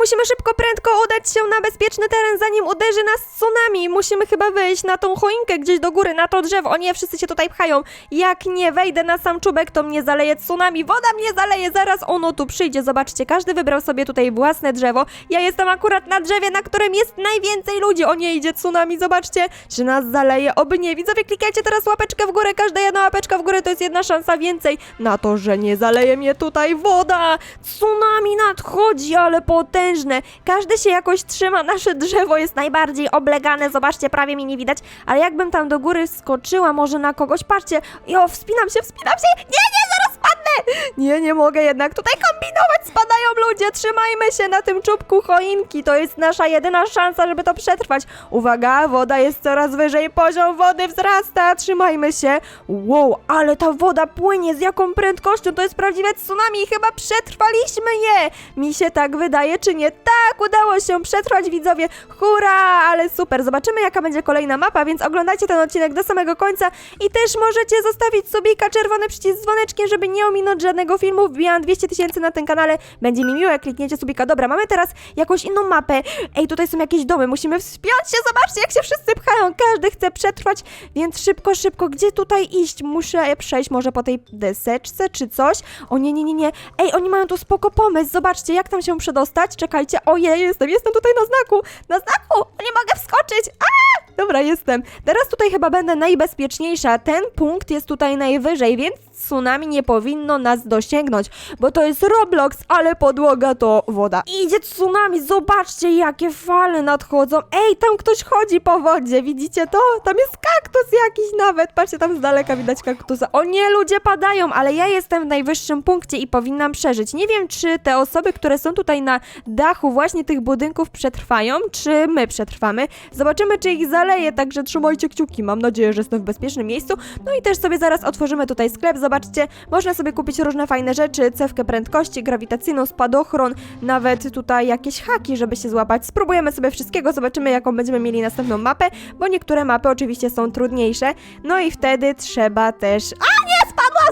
musimy szybko, prędko udać się na bezpieczny teren, zanim uderzy nas tsunami. Musimy chyba wyjść na tą choinkę gdzieś do góry, na to drzewo. O nie, wszyscy się tutaj pchają. Jak nie wejdę na sam czubek, to mnie zaleje tsunami. Woda mnie zaleje, zaraz ono tu przyjdzie. Zobaczcie, każdy wybrał sobie tutaj własne drzewo. Ja jestem akurat na drzewie, na którym jest najwięcej ludzi. O nie, idzie tsunami, zobaczcie, czy nas zaleje. Oby nie. Widzowie, klikajcie teraz łapeczkę w górę. Każda jedna łapeczka w górę to jest jedna szansa więcej na to, że nie zaleje mnie tutaj woda. Tsunami nadchodzi, ale potężne. Każdy się jakoś trzyma. Nasze drzewo jest najbardziej oblegane. Zobaczcie, prawie mi nie widać. Ale jakbym tam do góry skoczyła, może na kogoś, patrzcie. Jo, wspinam się, wspinam się. Nie, nie, spadnę. Nie, nie mogę jednak tutaj kombinować. Spadają ludzie. Trzymajmy się na tym czubku choinki. To jest nasza jedyna szansa, żeby to przetrwać. Uwaga, woda jest coraz wyżej. Poziom wody wzrasta. Trzymajmy się. Wow, ale ta woda płynie. Z jaką prędkością? To jest prawdziwe tsunami. Chyba przetrwaliśmy je. Mi się tak wydaje, czy nie? Tak, udało się przetrwać, widzowie. Hurra, ale super. Zobaczymy, jaka będzie kolejna mapa, więc oglądajcie ten odcinek do samego końca i też możecie zostawić subika, czerwony przycisk z dzwoneczkiem, żeby nie ominąć żadnego filmu. Wbijam 200 tysięcy na ten kanale. Będzie mi miło, jak klikniecie subika. Dobra, mamy teraz jakąś inną mapę. Ej, tutaj są jakieś domy. Musimy wspiąć się. Zobaczcie, jak się wszyscy pchają. Każdy chce przetrwać, więc szybko, szybko. Gdzie tutaj iść? Muszę przejść może po tej deseczce czy coś. O nie, nie, nie, nie. Ej, oni mają tu spoko pomysł. Zobaczcie, jak tam się przedostać. Czekajcie. Ojej, jestem, jestem tutaj na znaku. Na znaku. Nie mogę wskoczyć. A! Dobra, jestem. Teraz tutaj chyba będę najbezpieczniejsza. Ten punkt jest tutaj najwyżej, więc tsunami nie powinno nas dosięgnąć, bo to jest Roblox, ale podłoga to woda. Idzie tsunami, zobaczcie jakie fale nadchodzą. Ej, tam ktoś chodzi po wodzie, widzicie to? Tam jest kaktus jakiś nawet. Patrzcie, tam z daleka widać kaktusa. O nie, ludzie padają, ale ja jestem w najwyższym punkcie i powinnam przeżyć. Nie wiem, czy te osoby, które są tutaj na dachu właśnie tych budynków przetrwają, czy my przetrwamy. Zobaczymy, czy ich zaleje, także trzymajcie kciuki. Mam nadzieję, że jestem w bezpiecznym miejscu. No i też sobie zaraz otworzymy tutaj sklep. Zobaczcie, można sobie kupić różne fajne rzeczy, cewkę prędkości, grawitacyjną, spadochron, nawet tutaj jakieś haki, żeby się złapać. Spróbujemy sobie wszystkiego, zobaczymy, jaką będziemy mieli następną mapę, bo niektóre mapy oczywiście są trudniejsze. No i wtedy trzeba też... A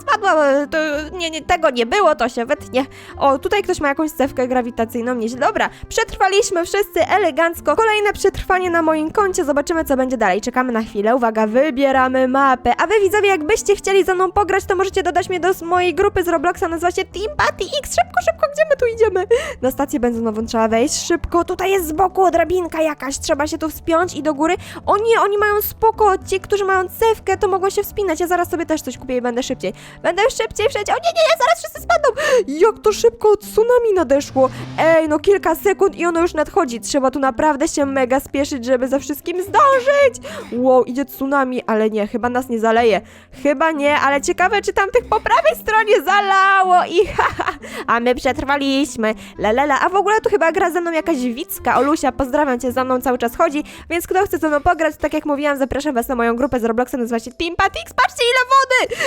spadła, spadła! To, nie, nie, tego nie było, to się wytnie. O, tutaj ktoś ma jakąś cewkę grawitacyjną, nieźle. Dobra, przetrwaliśmy wszyscy elegancko. Kolejne przetrwanie na moim koncie, zobaczymy, co będzie dalej. Czekamy na chwilę, uwaga, wybieramy mapę. A wy widzowie, jakbyście chcieli ze mną pograć, to możecie dodać mnie do mojej grupy z Robloxa, nazywa się Team Patty X. Szybko, szybko, gdzie my tu idziemy? Na stację benzynową trzeba wejść, szybko, tutaj jest z boku drabinka jakaś, trzeba się tu wspiąć i do góry. O nie, oni mają spoko, ci, którzy mają cewkę, to mogą się wspinać, ja zaraz sobie też coś kupię i będę szybciej. Będę szybciej przejść, o nie, nie, nie, zaraz wszyscy spadną! Jak to szybko tsunami nadeszło! Ej, no kilka sekund i ono już nadchodzi, trzeba tu naprawdę się mega spieszyć, żeby ze wszystkim zdążyć! Wow, idzie tsunami, ale nie, chyba nas nie zaleje. Chyba nie, ale ciekawe, czy tam tych po prawej stronie zalało i haha, a my przetrwaliśmy. La, la, la. A w ogóle tu chyba gra ze mną jakaś Wicka. Olusia, pozdrawiam cię, za mną cały czas chodzi, więc kto chce ze mną pograć, tak jak mówiłam, zapraszam was na moją grupę z Robloxa, nazywa się Team Patix. Patrzcie ile wody!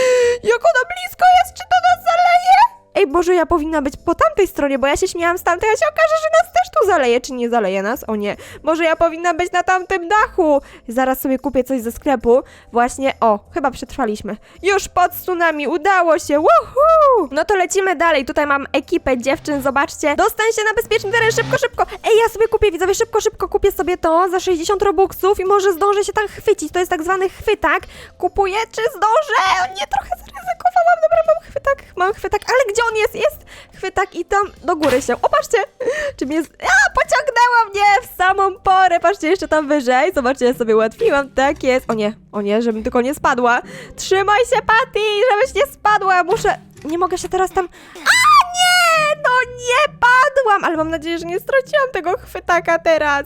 Jak ona blisko jest, czy to nas zaleje? Ej, Boże, ja powinna być po tamtej stronie, bo ja się śmiałam z tamtej, a się okaże, że nas też tu zaleje, czy nie zaleje nas? O nie. Może ja powinna być na tamtym dachu. Zaraz sobie kupię coś ze sklepu. Właśnie, o, chyba przetrwaliśmy. Już pod tsunami, udało się, woohoo! No to lecimy dalej, tutaj mam ekipę dziewczyn, zobaczcie. Dostań się na bezpieczny teren, szybko, szybko. Ej, ja sobie kupię, widzowie, szybko, szybko kupię sobie to za 60 robuxów i może zdążę się tam chwycić. To jest tak zwany chwytak. Kupuję, czy zdążę? O nie, trochę zaryzykowałam. Dobra, mam chwytak, mam chwytak, ale gdzie on jest? Jest chwytak i tam do góry się. O, patrzcie, czy mnie... Z... A, pociągnęła mnie w samą porę. Patrzcie, jeszcze tam wyżej. Zobaczcie, ja sobie ułatwiłam. Tak jest. O nie, o nie, żebym tylko nie spadła. Trzymaj się, Patty, żebyś nie spadła. Muszę... Nie mogę się teraz tam... A, nie! No nie padłam! Ale mam nadzieję, że nie straciłam tego chwytaka teraz.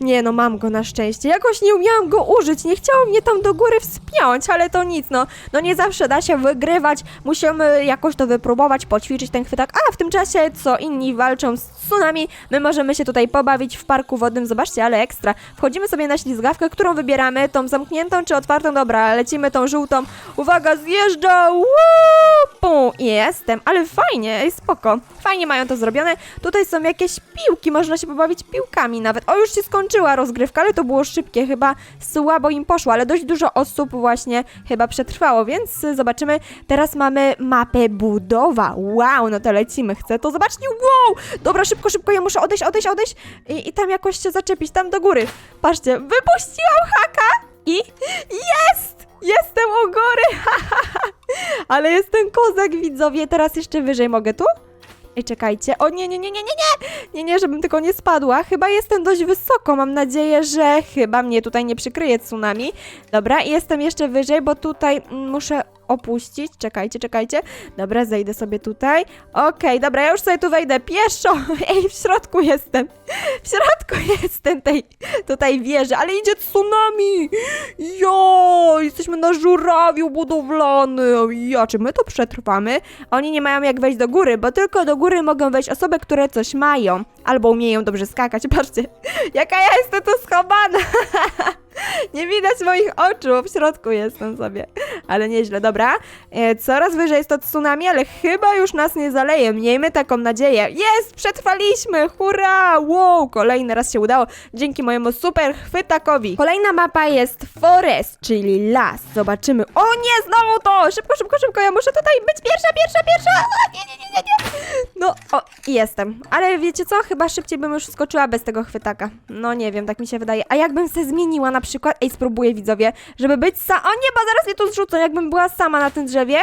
Nie no, mam go na szczęście. Jakoś nie umiałam go użyć, nie chciało mnie tam do góry wspiąć, ale to nic, no. No nie zawsze da się wygrywać, musimy jakoś to wypróbować, poćwiczyć ten chwytak, a w tym czasie, co inni walczą z tsunami, my możemy się tutaj pobawić w parku wodnym, zobaczcie, ale ekstra. Wchodzimy sobie na ślizgawkę, którą wybieramy, tą zamkniętą czy otwartą, dobra, lecimy tą żółtą. Uwaga, zjeżdża, Woo! Pum, jestem, ale fajnie, spoko. Fajnie mają to zrobione. Tutaj są jakieś piłki, można się pobawić piłkami nawet. O, już się skończyła rozgrywka, ale to było szybkie, chyba słabo im poszło, ale dość dużo osób właśnie chyba przetrwało, więc zobaczymy. Teraz mamy mapę budowa. Wow, no to lecimy. Chcę to zobaczyć. Wow! Dobra, szybko, szybko, ja muszę odejść, odejść, odejść i, i tam jakoś się zaczepić, tam do góry. Patrzcie, wypuściłam haka i jest! Jestem u góry! Ale jestem kozak, widzowie. Teraz jeszcze wyżej mogę tu? Ej, czekajcie. O nie, nie, nie, nie, nie, nie! Nie, nie, żebym tylko nie spadła. Chyba jestem dość wysoko. Mam nadzieję, że chyba mnie tutaj nie przykryje tsunami. Dobra, jestem jeszcze wyżej, bo tutaj mm, muszę opuścić. Czekajcie, czekajcie. Dobra, zejdę sobie tutaj. Okej, dobra, ja już sobie tu wejdę pieszo. Ej, w środku jestem. W środku jestem tej tutaj wieży, ale idzie tsunami. Jo, jesteśmy na żurawiu budowlanym. Ja, czy my to przetrwamy? Oni nie mają jak wejść do góry, bo tylko do góry mogą wejść osoby, które coś mają. Albo umieją dobrze skakać. Patrzcie, jaka ja jestem tu schowana. Nie widać moich oczu, w środku jestem sobie. Ale nieźle, dobra. E, coraz wyżej jest to tsunami, ale chyba już nas nie zaleje. Miejmy taką nadzieję. Jest! Przetrwaliśmy! Hurra! Wow! Kolejny raz się udało. Dzięki mojemu super chwytakowi. Kolejna mapa jest forest, czyli las. Zobaczymy. O nie! Znowu to! Szybko, szybko, szybko. Ja muszę tutaj być pierwsza, pierwsza, pierwsza! A, nie, nie, nie, nie, nie. No, o, jestem. Ale wiecie co? Chyba szybciej bym już skoczyła bez tego chwytaka. No nie wiem, tak mi się wydaje. A jakbym se zmieniła na przykład... Ej, spróbuję widzowie, żeby być sa... O nie, bo zaraz mnie tu zrzucą. Jakbym była sama na tym drzewie.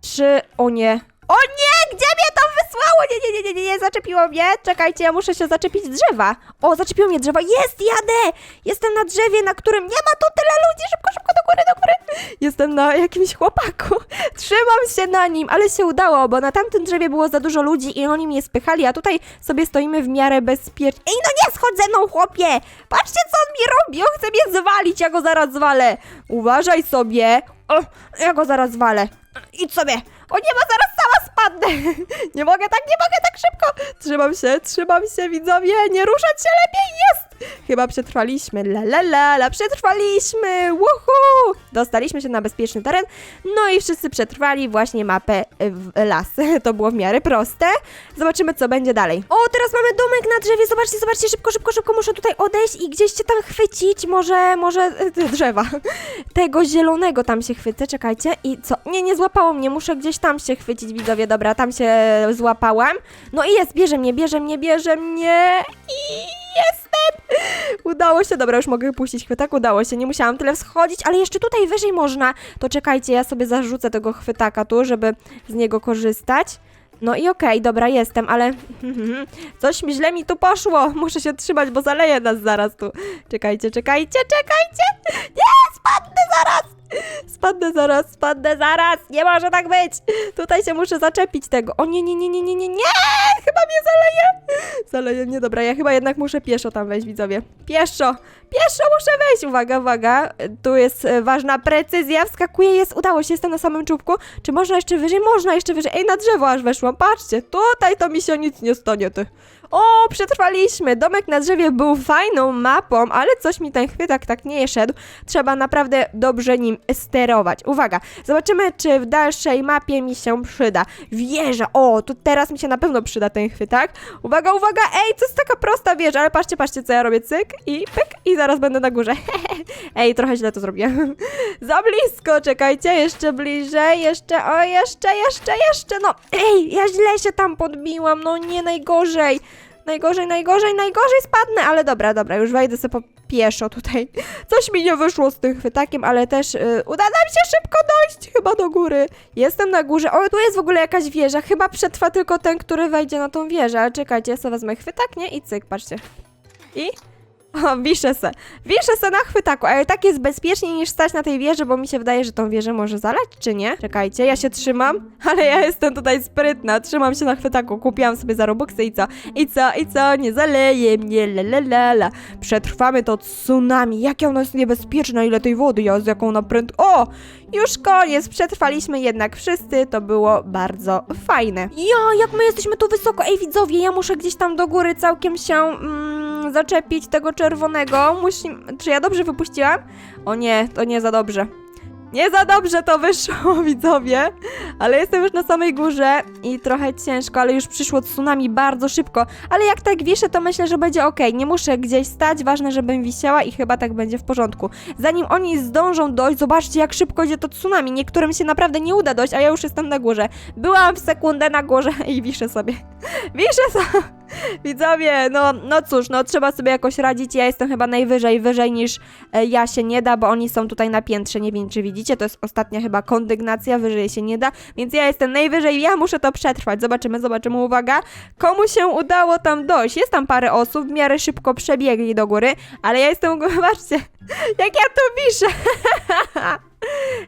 Czy... O nie. O nie! Wysłało? Nie, nie, nie, nie, nie, nie, zaczepiło mnie. Czekajcie, ja muszę się zaczepić drzewa. O, zaczepiło mnie drzewa. Jest, jadę! Jestem na drzewie, na którym nie ma tu tyle ludzi. Szybko, szybko, do góry, do góry. Jestem na jakimś chłopaku. Trzymam się na nim, ale się udało, bo na tamtym drzewie było za dużo ludzi i oni mnie spychali, a tutaj sobie stoimy w miarę bezpiecznie. Ej, no nie schodź ze mną, chłopie! Patrzcie, co on mi robi! On chce mnie zwalić, ja go zaraz zwalę. Uważaj sobie. O, ja go zaraz zwalę. Idź sobie. O nie, bo zaraz sama spadnę. Nie mogę tak, nie mogę tak szybko. Trzymam się, trzymam się, widzowie. Nie ruszać się lepiej, jest. Chyba przetrwaliśmy. La la la, la przetrwaliśmy. Woohoo! Dostaliśmy się na bezpieczny teren. No i wszyscy przetrwali właśnie mapę w las. To było w miarę proste. Zobaczymy, co będzie dalej. O, teraz mamy domek na drzewie. Zobaczcie, zobaczcie, szybko, szybko, szybko. Muszę tutaj odejść i gdzieś się tam chwycić. Może, może e, drzewa. Tego zielonego tam się chwycę. Czekajcie. I co? Nie, nie złapało mnie. Muszę gdzieś tam się chwycić, widzowie. Dobra, tam się złapałam. No i jest, bierze mnie, bierze mnie, bierze mnie. I! Udało się, dobra, już mogę puścić chwytak, udało się, nie musiałam tyle wschodzić, ale jeszcze tutaj wyżej można. To czekajcie, ja sobie zarzucę tego chwytaka tu, żeby z niego korzystać. No i okej, dobra, jestem, ale coś mi źle mi tu poszło. Muszę się trzymać, bo zaleje nas zaraz tu. Czekajcie, czekajcie, czekajcie! Nie, spadnę zaraz! Spadnę zaraz, spadnę zaraz! Nie może tak być! Tutaj się muszę zaczepić tego. O nie, nie, nie, nie, nie, nie, nie! Chyba mnie zaleje! Zaleje mnie, dobra, ja chyba jednak muszę pieszo tam wejść, widzowie. Pieszo! Pieszo muszę wejść! Uwaga, uwaga. Tu jest e, ważna precyzja. Wskakuję, jest, udało się, jestem na samym czubku. Czy można jeszcze wyżej? Można jeszcze wyżej. Ej, na drzewo aż weszłam. Patrzcie, tutaj to mi się nic nie stanie, ty. O, przetrwaliśmy! Domek na drzewie był fajną mapą, ale coś mi ten chwytak tak nie szedł. Trzeba naprawdę dobrze nim sterować. Uwaga, zobaczymy, czy w dalszej mapie mi się przyda. Wieża! O, to teraz mi się na pewno przyda ten chwytak. Uwaga, uwaga! Ej, to jest taka prosta wieża, ale patrzcie, patrzcie, co ja robię. Cyk i pyk i zaraz będę na górze. Ej, trochę źle to zrobiłem. Za blisko, czekajcie, jeszcze bliżej, jeszcze, o, jeszcze, jeszcze, jeszcze, no. Ej, ja źle się tam podbiłam, no nie, najgorzej. Najgorzej, najgorzej, najgorzej spadnę, ale dobra, dobra, już wejdę sobie po pieszo tutaj. Coś mi nie wyszło z tym chwytakiem, ale też y, uda nam się szybko dojść chyba do góry. Jestem na górze. O, tu jest w ogóle jakaś wieża. Chyba przetrwa tylko ten, który wejdzie na tą wieżę. Ale czekajcie, ja sobie wezmę chwytak, nie? I cyk, patrzcie. I... O, wiszę se. Wiszę se na chwytaku, ale tak jest bezpieczniej niż stać na tej wieży, bo mi się wydaje, że tą wieżę może zalać, czy nie? Czekajcie, ja się trzymam, ale ja jestem tutaj sprytna, trzymam się na chwytaku, kupiłam sobie za Robuxy i co? I co? I co? Nie zaleje mnie, la. Przetrwamy to tsunami, jakie ono jest niebezpieczne, ile tej wody jest, jaką napręd... O! Już koniec, przetrwaliśmy jednak wszyscy, to było bardzo fajne. Ja, jak my jesteśmy tu wysoko, ej widzowie, ja muszę gdzieś tam do góry całkiem się mm, zaczepić tego czerwonego. Musi... Czy ja dobrze wypuściłam? O nie, to nie za dobrze. Nie za dobrze to wyszło, widzowie, ale jestem już na samej górze i trochę ciężko, ale już przyszło tsunami bardzo szybko. Ale jak tak wiszę, to myślę, że będzie ok. Nie muszę gdzieś stać, ważne, żebym wisiała i chyba tak będzie w porządku. Zanim oni zdążą dojść, zobaczcie, jak szybko idzie to tsunami. Niektórym się naprawdę nie uda dojść, a ja już jestem na górze. Byłam w sekundę na górze i wiszę sobie. Wiszę sobie. Widzowie, no, no cóż, no trzeba sobie jakoś radzić. Ja jestem chyba najwyżej, wyżej niż e, ja się nie da, bo oni są tutaj na piętrze. Nie wiem, czy widzicie, to jest ostatnia chyba kondygnacja, wyżej się nie da, więc ja jestem najwyżej, ja muszę to przetrwać. Zobaczymy, zobaczymy, uwaga. Komu się udało tam dojść? Jest tam parę osób, w miarę szybko przebiegli do góry, ale ja jestem, zobaczcie, jak ja tu wiszę.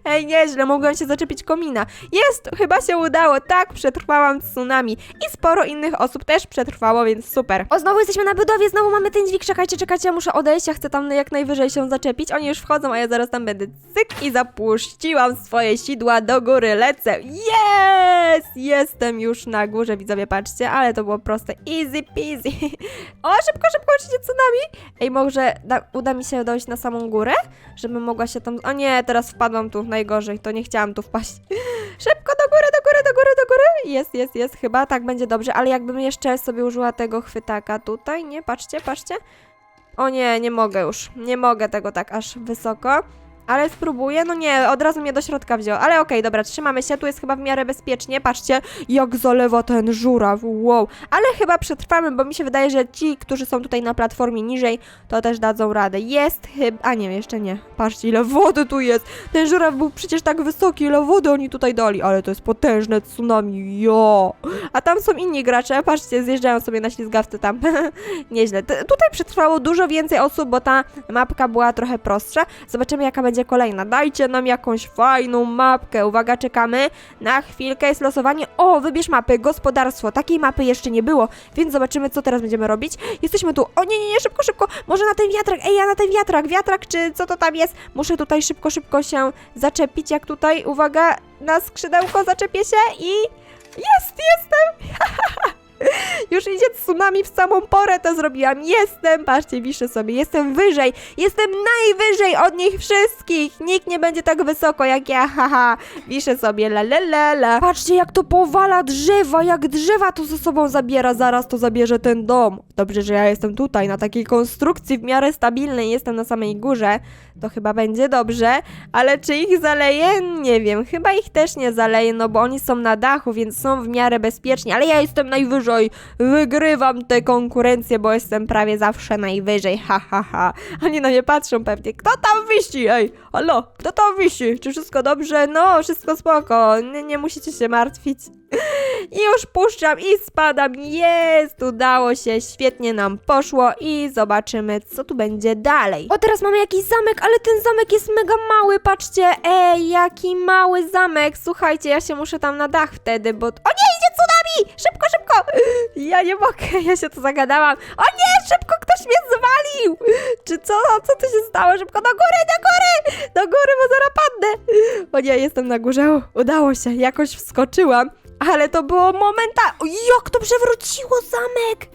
Ej, nieźle, mogłem się zaczepić komina. Jest, chyba się udało, tak, przetrwałam tsunami. I sporo innych osób też przetrwało, więc super. O, znowu jesteśmy na budowie, znowu mamy ten dźwig, czekajcie, czekajcie, ja muszę odejść, ja chcę tam jak najwyżej się zaczepić. Oni już wchodzą, a ja zaraz tam będę. Cyk i zapuściłam swoje sidła do góry, lecę. Jest! Jestem już na górze, widzowie, patrzcie, ale to było proste. Easy peasy. O, szybko, szybko, oczywiście tsunami. Ej, może da, uda mi się dojść na samą górę? Żebym mogła się tam... O nie, teraz wpadłam tu, najgorzej, to nie chciałam tu wpaść. Szybko do góry, do góry, do góry, do góry. Jest, jest, jest, chyba tak będzie dobrze, ale jakbym jeszcze sobie użyła tego chwytaka tutaj, nie? Patrzcie, patrzcie. O nie, nie mogę już. Nie mogę tego tak aż wysoko. Ale spróbuję, no nie, od razu mnie do środka wziął. Ale okej, dobra, trzymamy się, tu jest chyba w miarę bezpiecznie. Patrzcie, jak zalewa ten żuraw, wow. Ale chyba przetrwamy, bo mi się wydaje, że ci, którzy są tutaj na platformie niżej, to też dadzą radę. Jest chyba, a nie, jeszcze nie. Patrzcie, ile wody tu jest. Ten żuraw był przecież tak wysoki, ile wody oni tutaj dali. Ale to jest potężne tsunami, jo. A tam są inni gracze, patrzcie, zjeżdżają sobie na ślizgawce tam. Nieźle. T- tutaj przetrwało dużo więcej osób, bo ta mapka była trochę prostsza. Zobaczymy, jaka będzie kolejna. Dajcie nam jakąś fajną mapkę. Uwaga, czekamy. Na chwilkę jest losowanie. O, wybierz mapy, gospodarstwo. Takiej mapy jeszcze nie było, więc zobaczymy, co teraz będziemy robić. Jesteśmy tu. O nie, nie, nie, szybko, szybko. Może na ten wiatrak. Ej, ja na ten wiatrak. Wiatrak, czy co to tam jest? Muszę tutaj szybko, szybko się zaczepić, jak tutaj, uwaga, na skrzydełko zaczepię się i... Jest, jestem! Już idzie tsunami w samą porę to zrobiłam. Jestem, patrzcie, wiszę sobie, jestem wyżej. Jestem najwyżej od nich wszystkich. Nikt nie będzie tak wysoko jak ja, haha. Wiszę sobie, la. Patrzcie, jak to powala drzewa, jak drzewa to ze sobą zabiera. Zaraz to zabierze ten dom. Dobrze, że ja jestem tutaj, na takiej konstrukcji w miarę stabilnej. Jestem na samej górze. To chyba będzie dobrze. Ale czy ich zaleje? Nie wiem. Chyba ich też nie zaleje, no bo oni są na dachu, więc są w miarę bezpieczni. Ale ja jestem najwyżej. Wygrywam tę konkurencję, bo jestem prawie zawsze najwyżej. Ha, ha, ha. Oni na mnie patrzą pewnie. Kto tam wisi? Ej, halo, kto tam wisi? Czy wszystko dobrze? No, wszystko spoko. Nie, nie musicie się martwić. I już puszczam i spadam. Jest, udało się, świetnie nam poszło i zobaczymy, co tu będzie dalej. O, teraz mamy jakiś zamek, ale ten zamek jest mega mały, patrzcie. Ej, jaki mały zamek. Słuchajcie, ja się muszę tam na dach wtedy, bo... O nie, idzie tsunami! Szybko, szybko! Ja nie mogę, ja się tu zagadałam. O nie, szybko, ktoś mnie zwalił! Czy co? Co tu się stało? Szybko do góry, do góry! Do góry, bo zaraz padnę. O nie, jestem na górze. Udało się, jakoś wskoczyłam. Ale to było momenta... Jak to przewróciło zamek!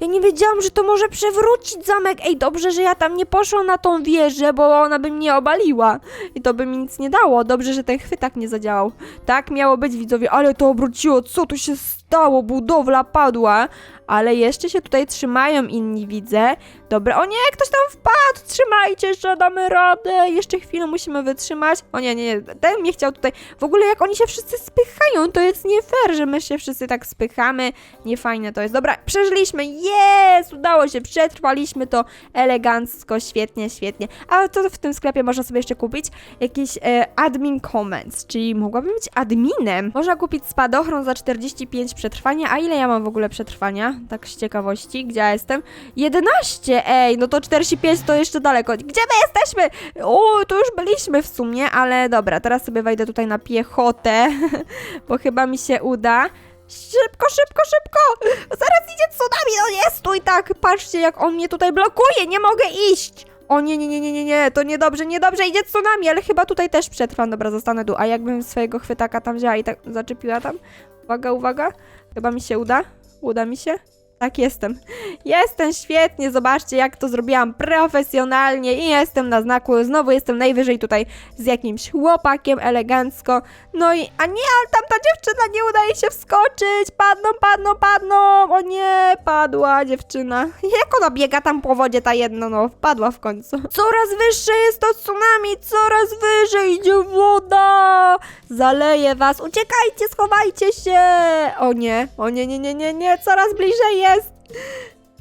Ja nie wiedziałam, że to może przewrócić zamek. Ej, dobrze, że ja tam nie poszłam na tą wieżę, bo ona by mnie obaliła. I to by mi nic nie dało. Dobrze, że ten chwytak nie zadziałał. Tak miało być, widzowie, ale to obróciło. Co tu się stało? Budowla padła. Ale jeszcze się tutaj trzymają inni, widzę. Dobra, o nie, ktoś tam wpadł. Trzymajcie, jeszcze damy radę. Jeszcze chwilę musimy wytrzymać. O nie, nie, nie, ten mnie chciał tutaj... W ogóle jak oni się wszyscy spychają, to jest nie fair, że my się wszyscy tak spychamy. Niefajne to jest. Dobra, przeżyliśmy. Jest! Udało się, przetrwaliśmy to elegancko, świetnie, świetnie. A co w tym sklepie można sobie jeszcze kupić? Jakiś e, admin comments, czyli mogłabym być adminem. Można kupić spadochron za 45 przetrwania. A ile ja mam w ogóle przetrwania? Tak z ciekawości. Gdzie ja jestem? 11! Ej, no to 45 to jeszcze daleko. Gdzie my jesteśmy? O, to już byliśmy w sumie, ale dobra, teraz sobie wejdę tutaj na piechotę, bo chyba mi się uda. Szybko, szybko, szybko! Zaraz idzie tsunami, no nie stój tak! Patrzcie, jak on mnie tutaj blokuje, nie mogę iść! O nie, nie, nie, nie, nie, nie, to niedobrze, niedobrze, idzie tsunami, ale chyba tutaj też przetrwam. Dobra, zostanę tu. A jakbym swojego chwytaka tam wzięła i tak zaczepiła tam? Uwaga, uwaga. Chyba mi się uda. Uda mi się. Tak, jestem. Jestem świetnie, zobaczcie jak to zrobiłam profesjonalnie i jestem na znaku, znowu jestem najwyżej tutaj z jakimś chłopakiem elegancko. No i, a nie, ale tamta dziewczyna nie udaje się wskoczyć, padną, padną, padną, o nie, padła dziewczyna. Jak ona biega tam po wodzie ta jedna, no, wpadła w końcu. Coraz wyższe jest to tsunami, coraz wyżej idzie woda, zaleje was, uciekajcie, schowajcie się. O nie, o nie, nie, nie, nie, nie, coraz bliżej jest.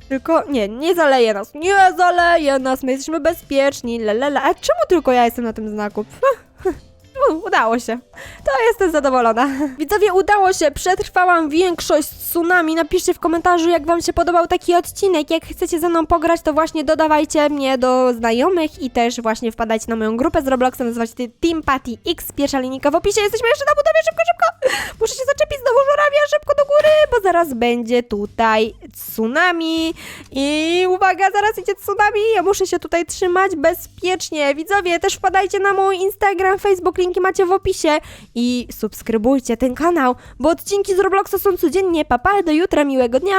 Tylko nie, nie zaleje nas, nie zaleje nas, my jesteśmy bezpieczni, lelele. A czemu tylko ja jestem na tym znaku? U, udało się. To jestem zadowolona. Widzowie, udało się. Przetrwałam większość tsunami. Napiszcie w komentarzu, jak wam się podobał taki odcinek. Jak chcecie ze mną pograć, to właśnie dodawajcie mnie do znajomych i też właśnie wpadajcie na moją grupę z Robloxa. Nazywa się Team Patty X. Pierwsza linijka w opisie. Jesteśmy jeszcze na budowie. Szybko, szybko. Muszę się zaczepić znowu żurawia. Szybko do góry, bo zaraz będzie tutaj tsunami. I uwaga, zaraz idzie tsunami. Ja muszę się tutaj trzymać bezpiecznie. Widzowie, też wpadajcie na mój Instagram, Facebook, linki macie w opisie i subskrybujcie ten kanał, bo odcinki z Robloxa są codziennie. Papa, do jutra, miłego dnia.